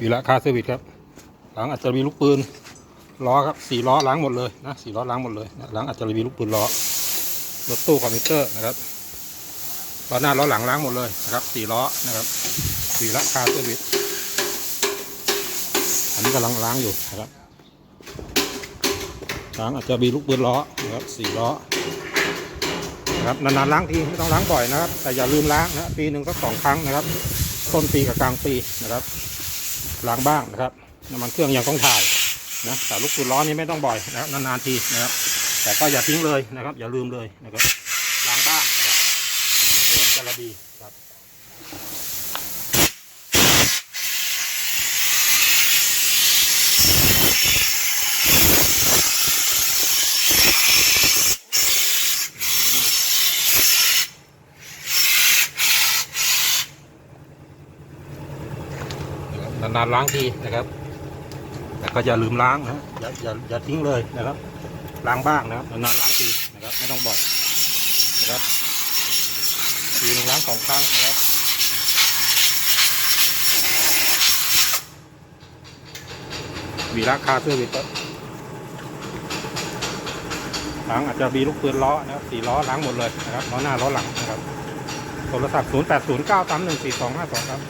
วีระคาเซอร์วิสครับ หลังอาจจะมีลูกปืนล้อครับสี่ล้อล้างหมดเลยนะสี่ล้อล้างหมดเลยหลังอาจจะมีลูกปืนล้อรถตู้คอมพิวเตอร์นะครับล้อหน้าล้อหลังล้างหมดเลยนะครับสี่ล้อนะครับวีระคาเซอร์วิสอันนี้กำลังล้างอยู่นะครับหลังอาจจะมีลูกปืนล้อนะครับสี่ล้อนะครับนานๆล้างทีไม่ต้องล้างบ่อยนะครับ แต่อย่าลืมล้างนะปีหนึ่งสักสองครั้งนะครับ ต้นปีกับกลางปีนะครับ ล้างบ้างนะครับน้ำมันเครื่องยังต้องถ่ายนะแต่ลูกปืนร้อนนี้ไม่ต้องบ่อยนะครับนานๆทีนะครับ แต่ก็อย่าทิ้งเลยนะครับ อย่าลืมเลยนะครับล้างบ้างนะครับเพื่อจะระดีครับ นานๆล้างทีนะครับ แต่ก็อย่าลืมล้างนะอย่าอย่าอย่าทิ้งเลยนะครับ ล้างบ้างนะครับนานๆล้างทีนะครับ ไม่ต้องบ่อยนะครับทีนึงล้างสองครั้งนะครับวีระคาเสื้อวิตล้างอาจจะมีลูกปืนล้อนะครับสี่ล้อล้างหมดเลยนะครับล้อหน้าล้อหลังนะครับโทรศัพท์ 0 8 0 9 3 1 4 2 5 2 ครับ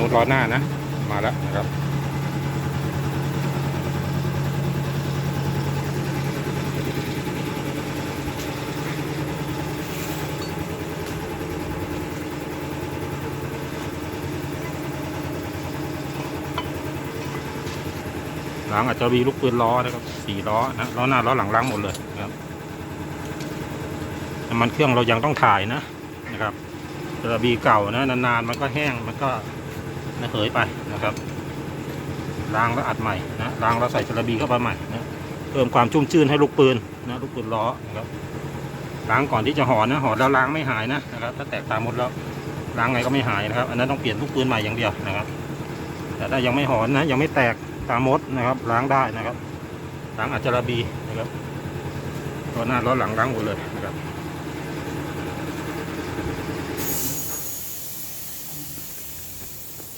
อ่าอนุล้อหน้านะ มาแล้วนะครับหลังอาจจะมีลูกปืนล้อนะครับสี่ล้อนะล้อหน้าล้อหลังล้างหมดเลยนะครับน้ำมันเครื่องเรายังต้องถ่ายนะนะครับกระบีเก่านะนานๆมันก็แห้งมันก็ ระเหยไปนะครับล้างแล้วอัดใหม่นะล้างแล้วใส่กระบีเข้าไปใหม่นะเพิ่มความชุ่มชื่นให้ลูกปืนนะลูกปืนล้อนะครับล้างก่อนที่จะห่อนะห่อแล้วล้างไม่หายนะนะครับ ถ้าแตกตามหมดแล้วล้างไงก็ไม่หายนะครับ อันนั้นต้องเปลี่ยนลูกปืนใหม่อย่างเดียวนะครับ แต่ถ้ายังไม่หอนนะ ยังไม่แตกตามมดนะครับ ล้างได้นะครับล้างอาจจะระบีนะครับล้อหน้าล้อหลังล้างหมดเลยนะครับ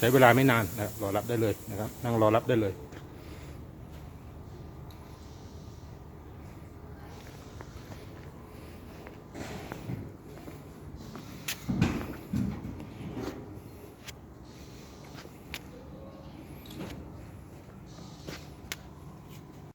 ช้เวลาไม่นานนะครับรอรับได้เลยนะครับ นั่งรอรับได้เลย